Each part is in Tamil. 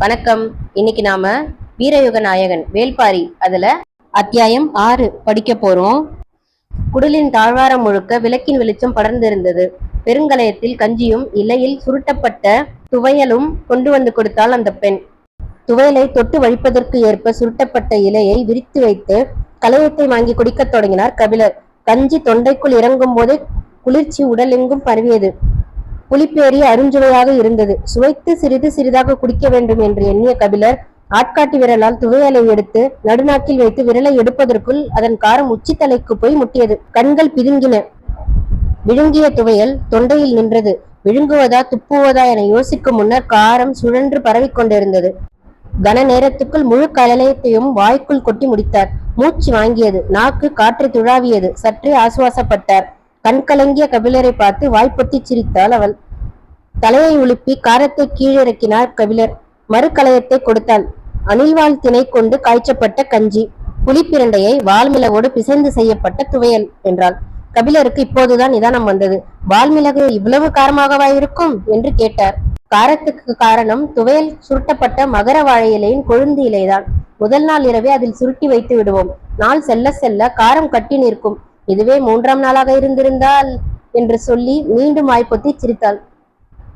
வணக்கம். இன்னைக்கு நாம வீரயுக நாயகன் வேல்பாரி அதுல அத்தியாயம் ஆறு படிக்க போறோம். குடலின் தாழ்வாரம் முழுக்க விளக்கின் வெளிச்சம் படர்ந்திருந்தது. பெருங்கலயத்தில் கஞ்சியும் இலையில் சுருட்டப்பட்ட துவையலும் கொண்டு வந்து கொடுத்தாள் அந்த பெண். துவையலை தொட்டு வழிப்பதற்கு ஏற்ப சுருட்டப்பட்ட இலையை விரித்து வைத்து கலையத்தை வாங்கி குடிக்கத் தொடங்கினார் கபிலர். கஞ்சி தொண்டைக்குள் இறங்கும் போதே குளிர்ச்சி உடலெங்கும் பரவியது. புலிப்பேரி அருஞ்சுவையாக இருந்தது. சுவைத்து சிறிது சிறிதாக குடிக்க வேண்டும் என்று எண்ணிய கபிலர் ஆட்காட்டி விரலால் துவையலை எடுத்து நடுநாக்கில் வைத்து விரலை எடுப்பதற்குள் அதன் காரம் உச்சித்தலைக்கு போய் முட்டியது. கண்கள் பிதுங்கின. விழுங்கிய துவையல் தொண்டையில் நின்றது. விழுங்குவதா துப்புவதா என யோசிக்கும் முன்னர் காரம் சுழன்று பரவிக் கொண்டிருந்தது கன நேரத்துக்குள் முழு கலலையத்தையும் வாய்க்குள் கொட்டி முடித்தார். மூச்சு வாங்கியது. நாக்கு காற்று துழாவியது. சற்றே ஆசுவாசப்பட்டார். கண் கலங்கிய கபிலரை பார்த்து வாய்ப்பொத்தி சிரித்தாள் அவள். தலையை உலுப்பி காரத்தை கீழிறக்கினார் கபிலர். மறுக்கலயத்தை கொடுத்தான் அணில்வாள் திணை கொண்டு காய்ச்சப்பட்ட கஞ்சி புலிப்பிரண்டையை வால்மிளகோடு பிசைந்து செய்யப்பட்ட துவையல் என்றாள். கபிலருக்கு இப்போதுதான் நிதானம் வந்தது. வால்மிளகு இவ்வளவு காரமாகவா இருக்கும் என்று கேட்டார். காரத்துக்கு காரணம் துவையல் சுருட்டப்பட்ட மகர வாழை இலையின் கொழுந்து இலைதான். முதல் நாள் இரவே அதில் சுருட்டி வைத்து விடுவோம். நாள் செல்ல செல்ல காரம் கட்டி நிற்கும். இதுவே மூன்றாம் நாளாக இருந்திருந்தால்? என்று சொல்லி மீண்டும் வாய்ப்பொத்தி சிரித்தாள்.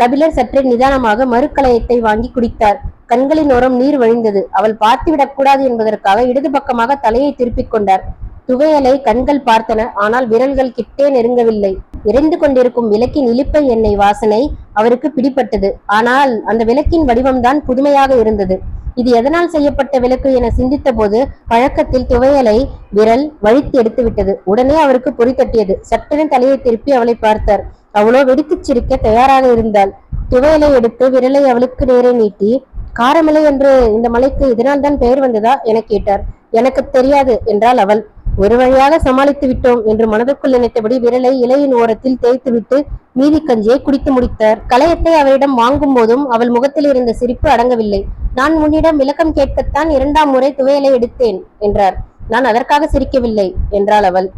கபிலர் சற்றே நிதானமாக மறுக்கலயத்தை வாங்கி குடித்தார். கண்களின் ஓரம் நீர் வழிந்தது. அவள் பார்த்துவிடக் கூடாது என்பதற்காக இடது பக்கமாக தலையை திருப்பிக் கொண்டார். துவையலை கண்கள் பார்த்தன. ஆனால் விரல்கள் கிட்டே நெருங்கவில்லை. இறைந்து கொண்டிருக்கும் விளக்கின் இழிப்பை எண்ணெய் வாசனை அவருக்கு பிடிப்பட்டது ஆனால் அந்த விளக்கின் வடிவம்தான் புதுமையாக இருந்தது. இது எதனால் செய்யப்பட்ட விளக்கு என சிந்தித்த போது பழக்கத்தில் துவையலை விரல் வழித்து எடுத்து விட்டது உடனே அவருக்கு பொறி தட்டியது. சட்டென தலையை திருப்பி அவளை பார்த்தார். அவளோ வெடித்துச் சிரிக்க தயாராக இருந்தாள். துவையலை எடுத்து விரலை அவளுக்கு நேரே நீட்டி காரமலை என்று இந்த மலைக்கு இதனால் தான் பெயர் வந்ததா? என கேட்டார். எனக்கு தெரியாது என்றாள் அவள். ஒரு வழியாக சமாளித்து விட்டோம் என்று மனதுக்குள் நினைத்தபடி விரலை இலையின் ஓரத்தில் தேய்த்து விட்டு மீதி கஞ்சியை குடித்து முடித்தார். கலையத்தை அவரிடம் வாங்கும் போதும் அவள் முகத்தில் இருந்த சிரிப்பு அடங்கவில்லை. நான் உன்னிடம் விளக்கம் கேட்கத்தான் இரண்டாம் முறை துவையலை எடுத்தேன் என்றார். நான் அதற்காக சிரிக்கவில்லை என்றாள் அவள்.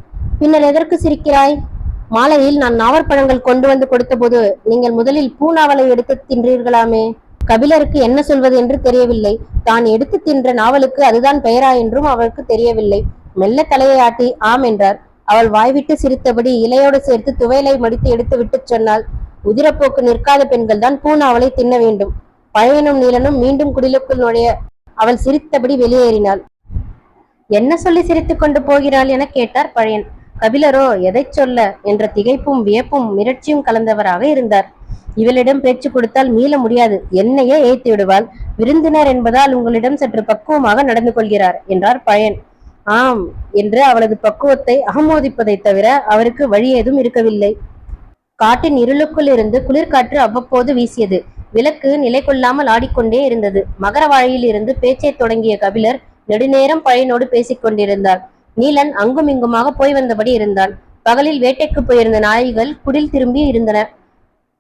பின்னர் எதற்கு சிரிக்கிறாய்? மாலையில் நான் நாவற்பழங்கள் கொண்டு வந்து கொடுத்தபோது நீங்கள் முதலில் பூநாவலை எடுத்து தின்றீர்களாமே? கபிலருக்கு என்ன சொல்வது என்று தெரியவில்லை. தான் எடுத்து தின்ற நாவலுக்கு அதுதான் பெயரா என்றும் அவருக்கு தெரியவில்லை. மெல்ல தலையை ஆட்டி ஆம் என்றார். அவள் வாய்விட்டு சிரித்தபடி இலையோடு சேர்த்து துவையலை மடித்து எடுத்து விட்டு சொன்னாள். உதிரப்போக்கு நிற்காத பெண்கள் தான் பூநாவலை தின்ன வேண்டும். பழையனும் நீலனும் மீண்டும் குடிலுக்குள் நுழைய அவள் சிரித்தபடி வெளியேறினாள். என்ன சொல்லி சிரித்துக் கொண்டு போகிறாள் என கேட்டார் பழையன். கபிலரோ எதைச் சொல்ல? என்ற திகைப்பும் வியப்பும் மிரட்சியும் கலந்தவராக இருந்தார். இவளிடம் பேச்சு கொடுத்தால் மீள முடியாது. என்னையே ஏய்த்து விடுவாள். விருந்தினர் என்பதால் உங்களிடம் சற்று பக்குவமாக நடந்து கொள்கிறார் என்றார் பழையன். ஆம் என்று அவளது பக்குவத்தை அகமோதிப்பதை தவிர அவருக்கு வழி ஏதும் இருக்கவில்லை. காட்டின் இருளுக்குள் இருந்து குளிர்காற்று அவ்வப்போது வீசியது. விளக்கு நிலை கொள்ளாமல் ஆடிக்கொண்டே இருந்தது. மகர வாழையில் இருந்து பேச்சைத் தொடங்கிய கபிலர் நெடுநேரம் பழையனோடு பேசிக் கொண்டிருந்தார் நீலன் அங்கும் இங்குமாக போய் வந்தபடி இருந்தான். பகலில் வேட்டைக்கு போயிருந்த நாய்கள் குடில் திரும்பி இருந்தன.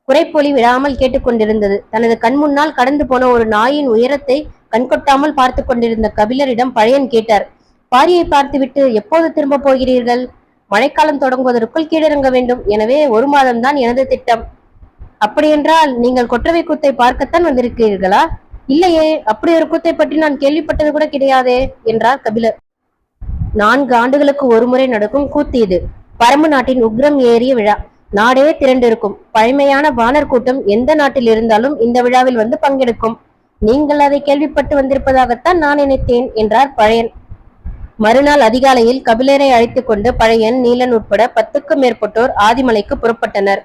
குறைப்பொலி விடாமல் கேட்டுக்கொண்டிருந்தது தனது கண் முன்னால் கடந்து போன ஒரு நாயின் உயரத்தை கண்கொட்டாமல் பார்த்து கொண்டிருந்த கபிலரிடம் பழையன் கேட்டார் பாரியை பார்த்துவிட்டு எப்போது திரும்ப போகிறீர்கள்? மழைக்காலம் தொடங்குவதற்குள் கீழிறங்க வேண்டும். எனவே ஒரு மாதம்தான் எனது திட்டம். அப்படியென்றால் நீங்கள் கொற்றவை கூத்தை பார்க்கத்தான் வந்திருக்கிறீர்களா? இல்லையே அப்படி ஒரு கூத்தை பற்றி நான் கேள்விப்பட்டது கூட கிடையாதே என்றார் கபிலர். நான்கு ஆண்டுகளுக்கு ஒருமுறை நடக்கும் கூத்து இது. பரம்பு நாட்டின் உக்ரம் ஏறிய விழா. நாடே திரண்டிருக்கும். பழமையான வானர் கூட்டம் எந்த நாட்டில் இருந்தாலும் இந்த விழாவில் வந்து பங்கெடுக்கும். நீங்கள் அதை கேள்விப்பட்டு வந்திருப்பதாகத்தான் நான் நினைத்தேன் என்றார் பழையன். மறுநாள் அதிகாலையில் கபிலரை அழைத்துக் கொண்டு பழையன் நீலன் உட்பட பத்துக்கும் மேற்பட்டோர் ஆதிமலைக்கு புறப்பட்டனர்.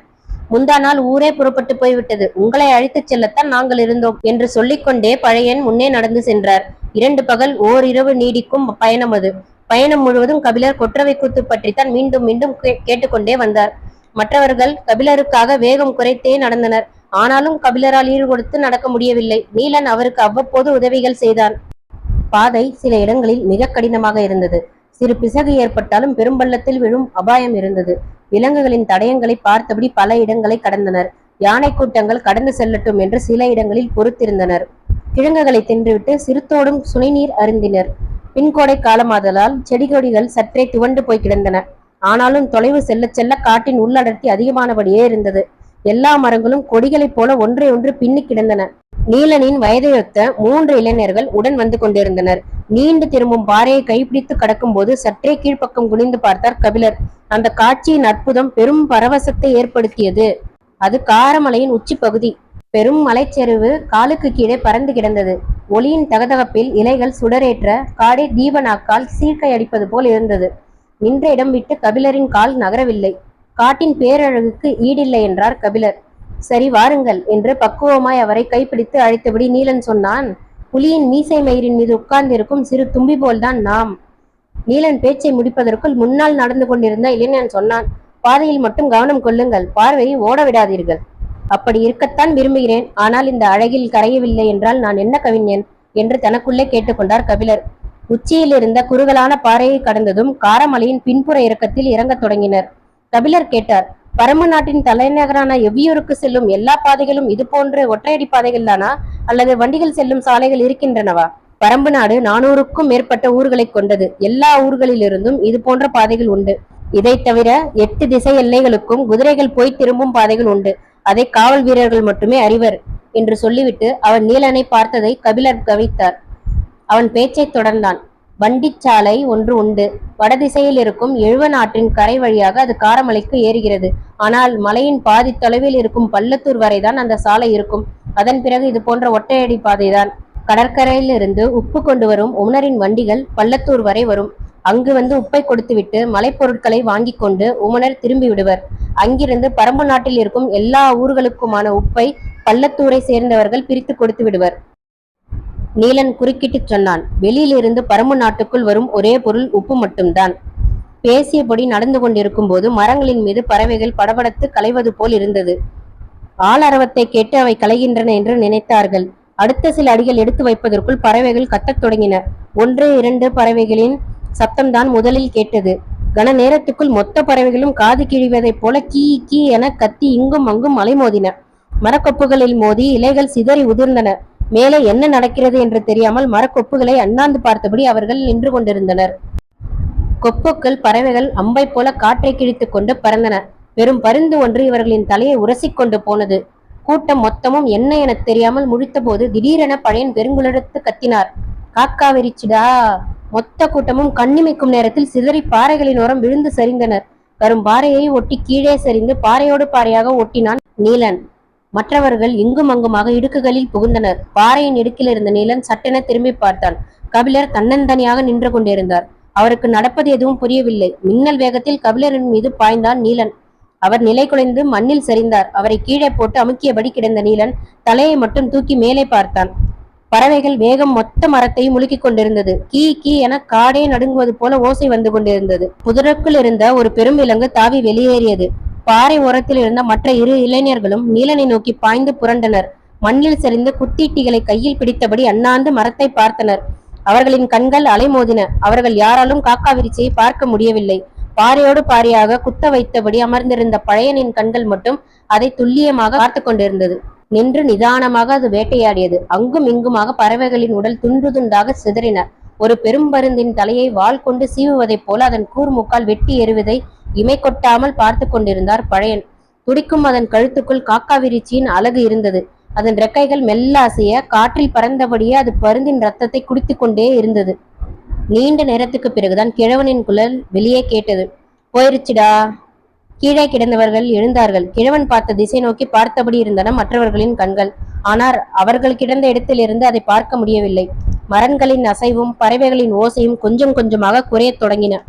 முந்தா நாள் ஊரே புறப்பட்டு போய்விட்டது. உங்களை அழைத்துச் செல்லத்தான் நாங்கள் இருந்தோம் என்று சொல்லிக்கொண்டே பழையன் முன்னே நடந்து சென்றார். இரண்டு பகல் ஓரிரவு நீடிக்கும் பயணம் அது. பயணம் முழுவதும் கபிலர் கொற்றவை கூத்து பற்றித்தான் மீண்டும் மீண்டும் கே- கேட்டுக்கொண்டே வந்தார். மற்றவர்கள் கபிலருக்காக வேகம் குறைத்தே நடந்தனர். ஆனாலும் கபிலரால் ஈடு கொடுத்து நடக்க முடியவில்லை. நீலன் அவருக்கு அவ்வப்போது உதவிகள் செய்தான். பாதை சில இடங்களில் மிக கடினமாக இருந்தது. சிறு பிசகு ஏற்பட்டாலும் பெரும்பள்ளத்தில் விழும் அபாயம் இருந்தது. விலங்குகளின் தடயங்களை பார்த்தபடி பல இடங்களை கடந்தனர். யானை கூட்டங்கள் கடந்து செல்லட்டும் என்று சில இடங்களில் பொறுத்திருந்தனர். கிழங்குகளை தின்றுவிட்டு சிறுத்தோடும் சுனைநீர் அருந்தினர். பின்கோடை காலமாதலால் செடி கொடிகள் சற்றே துவண்டு போய் கிடந்தன. ஆனாலும் தொலைவு செல்ல செல்ல காட்டின் உள்ளடர்த்தி அதிகமானபடியே இருந்தது. எல்லா மரங்களும் கொடிகளைப் போல ஒன்றை ஒன்று பின்னி கிடந்தன. நீலனின் வயதையொத்த மூன்று இளைஞர்கள் உடன் வந்து கொண்டிருந்தனர். நீண்டு திரும்பும் பாறையை கைப்பிடித்து கடக்கும்போது சற்றே கீழ்ப்பக்கம் குனிந்து பார்த்தார் கபிலர். அந்த காட்சியின் அற்புதம் பெரும் பரவசத்தை ஏற்படுத்தியது. அது காரமலையின் உச்சி பகுதி பெரும் மலைச்சரிவு காலுக்கு கீழே பறந்து கிடந்தது. ஒளியின் தகதகப்பில் இலைகள் சுடரேற்ற காடை தீபனாக்கால் சீர்க்கை அடிப்பது போல் இருந்தது. நின்ற இடம் விட்டு கபிலரின் கால் நகரவில்லை. காட்டின் பேரழகுக்கு ஈடில்லை என்றார் கபிலர். சரி வாருங்கள் என்று பக்குவமாய் அவரை கைப்பிடித்து அழைத்தபடி நீலன் சொன்னான் புலியின் மீசை மயிரின் மீது உட்கார்ந்திருக்கும் சிறு தும்பி போல்தான் நாம் நீலன் பேச்சை முடிப்பதற்குள் முன்னால் நடந்து கொண்டிருந்த இளைஞன் சொன்னான் பாதையில் மட்டும் கவனம் கொள்ளுங்கள். பார்வையை ஓட விடாதீர்கள். அப்படி இருக்கத்தான் விரும்புகிறேன். ஆனால் இந்த அழகில் கரையவில்லை என்றால் நான் என்ன கவிஞன்? என்று தனக்குள்ளே கேட்டுக்கொண்டார் கபிலர். உச்சியில் இருந்த குறுகலான பாறையை கடந்ததும் காரமலையின் பின்புற இறக்கத்தில் இறங்கத் தொடங்கினர். கபிலர் கேட்டார் பரம்பு நாட்டின் தலைநகரான எவ்வியூருக்கு செல்லும் எல்லா பாதைகளும் இது போன்ற ஒற்றையடி பாதைகள் தானா அல்லது வண்டிகள் செல்லும் சாலைகள் இருக்கின்றனவா? பரம்பு நாடு நானூறுக்கும் மேற்பட்ட ஊர்களை கொண்டது. எல்லா ஊர்களிலிருந்தும் இது போன்ற பாதைகள் உண்டு. இதை தவிர எட்டு திசை எல்லைகளுக்கும் குதிரைகள் போய் திரும்பும் பாதைகள் உண்டு. அதை காவல் வீரர்கள் மட்டுமே அறிவர் என்று சொல்லிவிட்டு அவன் நீலனை பார்த்ததை கபிலர் கவித்தார். அவன் பேச்சை தொடர்ந்தான். வண்டிச்சாலை ஒன்று உண்டு. வடதிசையில் இருக்கும் எழுவ நாட்டின் கரை வழியாக அது காரமலைக்கு ஏறுகிறது. ஆனால் மலையின் பாதி தொலைவில் இருக்கும் பள்ளத்தூர் வரைதான் அந்த சாலை இருக்கும். அதன் பிறகு இது போன்ற ஒற்றையடி பாதைதான். கடற்கரையிலிருந்து உப்பு கொண்டு வரும் உணரின் வண்டிகள் பள்ளத்தூர் வரை வரும். அங்கு வந்து உப்பை கொடுத்துவிட்டு மலைப்பொருட்களை வாங்கிக் கொண்டு உமனர் திரும்பி விடுவர். அங்கிருந்து பரம்பு நாட்டில் இருக்கும் எல்லா ஊர்களுக்குமான உப்பை பள்ளத்தூரை சேர்ந்தவர்கள் பிரித்து கொடுத்து விடுவர். நீலன் குறுக்கிட்டு சொன்னான் வெளியிலிருந்து பரம்பு நாட்டுக்குள் வரும் ஒரே பொருள் உப்பு மட்டும்தான். பேசியபடி நடந்து கொண்டிருக்கும் போது மரங்களின் மீது பறவைகள் படபடத்து கலைவது போல் இருந்தது. ஆளரவத்தை கேட்டு அவை கலைகின்றன என்று நினைத்தார்கள். அடுத்த சில அடிகள் எடுத்து வைப்பதற்குள் பறவைகள் கத்தத் தொடங்கின. ஒன்று இரண்டு பறவைகளின் சத்தம்தான் முதலில் கேட்டது. கன நேரத்துக்குள் மொத்த பறவைகளும் காது கிழிவதைப் போல கீ கீ என கத்தி இங்கும் அங்கும் அலைமோதின. மரக்கொப்புகளில் மோதி இலைகள் சிதறி உதிர்ந்தன. மேலே என்ன நடக்கிறது என்று தெரியாமல் மரக்கொப்புகளை அண்ணாந்து பார்த்தபடி அவர்கள் நின்று கொண்டிருந்தனர். கொப்புக்கள் பறவைகள் அம்பை போல காற்றை கிழித்துக் கொண்டு பறந்தன. பெரும் பருந்து ஒன்று இவர்களின் தலையை உரசிக்கொண்டு போனது. கூட்டம் மொத்தமும் என்ன எனத் தெரியாமல் முழித்தபோது திடீரென பழையன் பெருங்குளத்து கத்தினார். காக்காவிரிச்சுடா! மொத்த கூட்டமும் கண்ணிமைக்கும் நேரத்தில் சிதறி பாறைகளின் ஓரம் விழுந்து சரிந்தனர். கரும் பாறையை ஒட்டி கீழே சரிந்து பாறையோடு பாறையாக ஒட்டினான் நீலன். மற்றவர்கள் இங்கும் அங்குமாக இடுக்குகளில் புகுந்தனர். பாறையின் இடுக்கில் இருந்த நீலன் சட்டென திரும்பி பார்த்தான். கபிலர் தன்னந்தனியாக நின்று கொண்டிருந்தார். அவருக்கு நடப்பது எதுவும் புரியவில்லை. மின்னல் வேகத்தில் கபிலரின் மீது பாய்ந்தான் நீலன். அவர் நிலை குலைந்து மண்ணில் சரிந்தார். அவரை கீழே போட்டு அமுக்கியபடி கிடந்த நீலன் தலையை மட்டும் தூக்கி மேலே பார்த்தான். பறவைகள் வேகம் மொத்த மரத்தையும் முழுக்கிக் கொண்டிருந்தது. கீ கீ என காடே நடுங்குவது போல ஓசை வந்து கொண்டிருந்தது. புதருக்குள் இருந்த ஒரு பெரும் விலங்கு தாவி வெளியேறியது. பாறை ஓரத்தில் இருந்த மற்ற இரு இளைஞர்களும் நீலனை நோக்கி பாய்ந்து புரண்டனர். மண்ணில் சரிந்து குத்தீட்டிகளை கையில் பிடித்தபடி அண்ணாந்து மரத்தை பார்த்தனர். அவர்களின் கண்கள் அலைமோதின. அவர்கள் யாராலும் காக்கா விரிச்சியை பார்க்க முடியவில்லை. பாறையோடு பாறையாக குத்த வைத்தபடி அமர்ந்திருந்த பழையனின் கண்கள் மட்டும் அதை துல்லியமாக பார்த்து கொண்டிருந்தது. நின்று நிதானமாக அது வேட்டையாடியது. அங்கும் இங்குமாக பறவைகளின் உடல் துண்டு துண்டாக சிதறின. ஒரு பெரும்பருந்தின் தலையை வாள் கொண்டு சீவுவதைப் போல அதன் கூர்முக்கால் வெட்டி எறிவதை இமை கொட்டாமல் பார்த்து கொண்டிருந்தார் பழையன். துடிக்கும் அதன் கழுத்துக்குள் காக்காவிரிச்சியின் அழகு இருந்தது. அதன் ரெக்கைகள் மெல்ல அசைய காற்றில் பறந்தபடியே அது பருந்தின் ரத்தத்தை குடித்து கொண்டே இருந்தது. நீண்ட நேரத்துக்கு பிறகுதான் கிழவனின் குழல் வெளியே கேட்டது. போயிருச்சுடா. கீழே கிடந்தவர்கள் எழுந்தார்கள். கிழவன் பார்த்த திசை நோக்கி பார்த்தபடி இருந்தன மற்றவர்களின் கண்கள். ஆனால் அவர்கள் கிடந்த இடத்திலிருந்து அதை பார்க்க முடியவில்லை. மரங்களின் அசைவும் பறவைகளின் ஓசையும் கொஞ்சம் கொஞ்சமாக குறையத் தொடங்கின.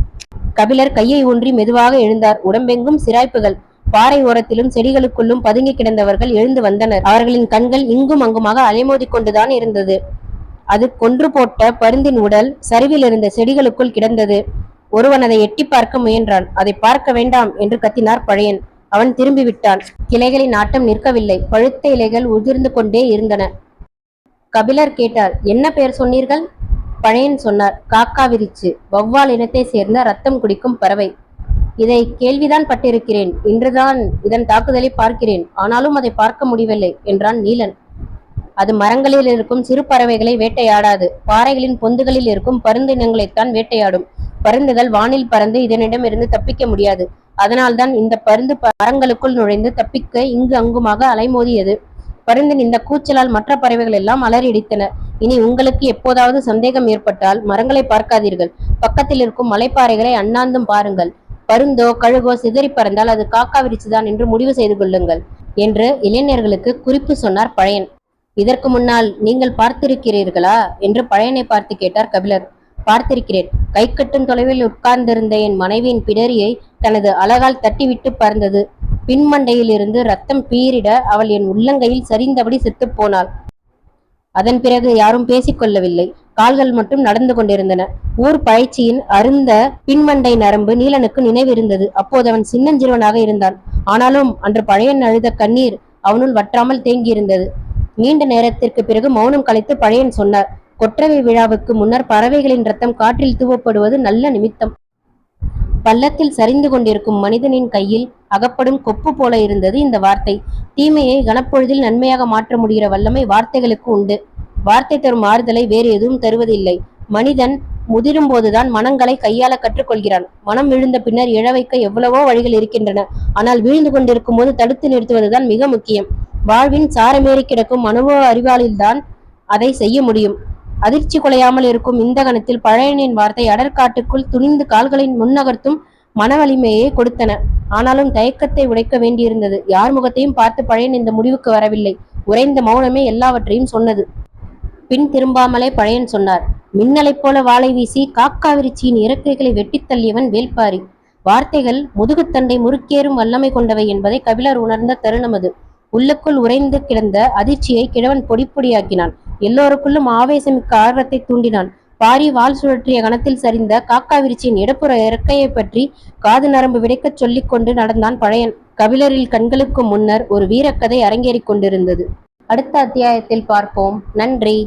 கபிலர் கையை ஊன்றி மெதுவாக எழுந்தார். உடம்பெங்கும் சிராய்ப்புகள். பாறை ஓரத்திலும் செடிகளுக்குள்ளும் பதுங்கி கிடந்தவர்கள் எழுந்து வந்தனர். அவர்களின் கண்கள் இங்கும் அங்குமாக அலைமோதி கொண்டுதான் இருந்தது. அது கொன்று போட்ட பருந்தின் உடல் சரிவில் இருந்த செடிகளுக்குள் கிடந்தது. ஒருவன் அதை எட்டி பார்க்க முயன்றான். அதை பார்க்க வேண்டாம் என்று கத்தினார் பழையன். அவன் திரும்பிவிட்டான். கிளைகளின் ஆட்டம் நிற்கவில்லை. பழுத்த இலைகள் உதிர்ந்து கொண்டே இருந்தன. கபிலர் கேட்டார் என்ன பெயர் சொன்னீர்கள்? பழையன் சொன்னார் காக்கா விரிச்சு. வௌவால் இனத்தை சேர்ந்த ரத்தம் குடிக்கும் பறவை. இதை கேள்விதான் பட்டிருக்கிறேன். இன்றுதான் இதன் தாக்குதலை பார்க்கிறேன். ஆனாலும் அதை பார்க்க முடியவில்லை என்றான் நீலன். அது மரங்களில் இருக்கும் சிறு பறவைகளை வேட்டையாடாது. பாறைகளின் பொந்துகளில் இருக்கும் பருந்தினங்களைத்தான் வேட்டையாடும். பருந்துகள் வானில் பறந்து இதனிடமிருந்து தப்பிக்க முடியாது. அதனால்தான் இந்த பருந்து மரங்களுக்குள் நுழைந்து தப்பிக்க இங்கு அங்குமாக அலைமோதியது. பருந்தின் இந்த கூச்சலால் மற்ற பறவைகள் எல்லாம் அலறியடித்தன இனி உங்களுக்கு எப்போதாவது சந்தேகம் ஏற்பட்டால் மரங்களை பார்க்காதீர்கள். பக்கத்தில் இருக்கும் மலைப்பாறைகளை அண்ணாந்தும் பாருங்கள். பருந்தோ கழுகோ சிதறி பறந்தால் அது காக்கா விரிச்சுதான் என்று முடிவு செய்து கொள்ளுங்கள். என்று இளைஞர்களுக்கு குறிப்பு சொன்னார் பழையன். இதற்கு முன்னால் நீங்கள் பார்த்திருக்கிறீர்களா? என்று பழையனை பார்த்து கேட்டார் கபிலர். பார்த்திருக்கிறேன். கை கட்டும் தொலைவில் உட்கார்ந்திருந்த என் மனைவியின் பிடரியை தனது அழகால் தட்டிவிட்டு பறந்தது. பின்மண்டையிலிருந்து ரத்தம் பீரிட அவள் என் உள்ளங்கையில் சரிந்தபடி செத்துப் போனாள். அதன் பிறகு யாரும் பேசிக் கொள்ளவில்லை கால்கள் மட்டும் நடந்து கொண்டிருந்தன. ஊர் பயிற்சியின் அருந்த பின்மண்டை நரம்பு நீலனுக்கு நினைவிருந்தது. அப்போது அவன் சின்னஞ்சிறுவனாக இருந்தான். ஆனாலும் அன்று பழையன் அழுத கண்ணீர் அவனுள் வற்றாமல் தேங்கியிருந்தது. நீண்ட நேரத்திற்கு பிறகு மௌனம் கலைத்து பழையன் சொன்னார். கொற்றவை விழாவுக்கு முன்னர் பறவைகளின் ரத்தம் காற்றில் தூவப்படுவது நல்ல நிமித்தம். பள்ளத்தில் சரிந்து கொண்டிருக்கும் மனிதனின் கையில் அகப்படும் கொப்பு போல இருந்தது இந்த வார்த்தை. தீமையை கனப்பொழுதில் நன்மையாக மாற்ற முடிகிற வல்லமை வார்த்தைகளுக்கு உண்டு. வார்த்தை தரும் ஆறுதலை வேறு எதுவும் தருவதில்லை. மனிதன் முதிரும் போதுதான் மனங்களை கையாள கற்றுக்கொள்கிறான். மனம் விழுந்த பின்னர் இழவைக்க எவ்வளவோ வழிகள் இருக்கின்றன. ஆனால் வீழ்ந்து கொண்டிருக்கும் போது தடுத்து நிறுத்துவதுதான் மிக முக்கியம். வாழ்வின் சாரமேறி கிடக்கும் அனுபவ அறிவாளில்தான் அதை செய்ய முடியும். அதிர்ச்சி குலையாமல் இருக்கும் இந்த கணத்தில் பழையனின் வார்த்தை அடற்காட்டுக்குள் துணிந்து கால்களின் முன்னகர்த்தும் மன வலிமையை கொடுத்தன. ஆனாலும் தயக்கத்தை உடைக்க வேண்டியிருந்தது. யார் முகத்தையும் பார்த்து பழையன் இந்த முடிவுக்கு வரவில்லை. உறைந்த மௌனமே எல்லாவற்றையும் சொன்னது. பின் திரும்பாமலே பழையன் சொன்னார் மின்னலைப் போல வாளை வீசி காக்காவிருச்சியின் இறக்கைகளை வெட்டித் தள்ளியவன் வேல்பாரி. வார்த்தைகள் முதுகுத்தண்டை முறுக்கேறும் வல்லமை கொண்டவை என்பதை கபிலர் உணர்ந்த தருணம் அது. உள்ளுக்குள் உறைந்து கிடந்த அதிர்ச்சியை கிழவன் பொடி பொடியாக்கினான் எல்லோருக்குள்ளும் ஆவேசமிக்க ஆர்வத்தை தூண்டினான். பாரி வால் சுழற்றிய கணத்தில் சரிந்த காக்காவிரிச்சியின் இடப்புற இறக்கையை பற்றி காது நரம்பு விடைக்கச் சொல்லிக் கொண்டு நடந்தான் பழையன். கபிலரில் கண்களுக்கு முன்னர் ஒரு வீரக்கதை அரங்கேறிக் கொண்டிருந்தது. அடுத்த அத்தியாயத்தில் பார்ப்போம். நன்றி.